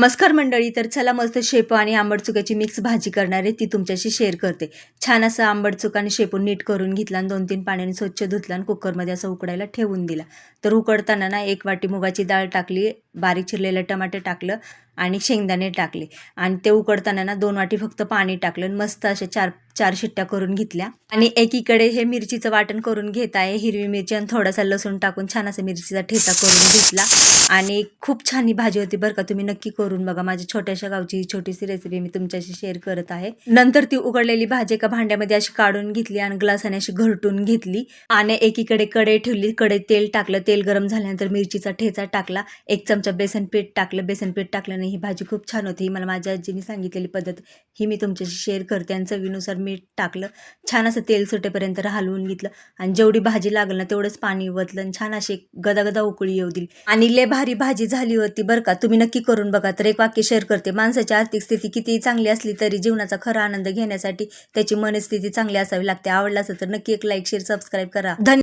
नमस्कार मंडळी तर चला मस्त शेपू आणि आंबट चुक्याची मिक्स भाजी करणार आहे ती तुमच्याशी शेअर करते. छान असं आंबट चुका आणि शेपू नीट करून घेतला आणि दोन तीन पाण्याने स्वच्छ धुतला आणि कुकरमध्ये असं उकडायला ठेवून दिला. तर उकडताना ना एक वाटी मुगाची डाळ टाकली बारीक चिरलेलं टमाटे टाकलं आणि शेंगदाणे टाकले. आणि ते उकडताना ना दोन वाटी फक्त पाणी टाकलं आणि मस्त अशा चार चार शिट्ट्या करून घेतल्या. आणि एकीकडे हे मिरचीचं वाटण करून घेत आहे हिरवी मिरची आणि थोडासा लसूण टाकून छान असं मिरचीचा ठेचा करून घेतला. आणि खूप छान ही भाजी होती बरं का तुम्ही नक्की करून बघा. माझ्या छोट्याशा गावची छोटीशी रेसिपी मी तुमच्याशी शेअर करत आहे. नंतर ती उकडलेली भाजी एका भांड्यामध्ये अशी काढून घेतली आणि ग्लासाने अशी घरटून घेतली. आणि एकीकडे कढई ठेवली कढई तेल टाकलं. तेल गरम झाल्यानंतर मिरचीचा ठेचा टाकला. एक चमचा बेसन पीठ टाकलं. बेसन पीठ टाकल्याने ही भाजी खूप छान होती. ही मला माझ्या आजीने सांगितलेली पद्धत. ही मी तुमच्याशी शेअर करते. आणि चवीनुसार मीठ टाकलं. छान असं तेल सुटेपर्यंत हलवून घेतलं. आणि जेवढी भाजी लागलं ना तेवढंच पाणी वतलं आणि छान अशी गदागदा उकळी येऊ दिली. आणि लय भारी भाजी झाली होती बरं का. तुम्ही नक्की करून बघा. तर एक वाक्य शेअर करते. माणसाची आर्थिक स्थिती कितीही चांगली असली तरी जीवनाचा खरा आनंद घेण्यासाठी त्याची मनस्थिती चांगली असावी लागते. आवडला असेल तर नक्की एक लाईक शेअर सबस्क्राईब करा. धन्यवाद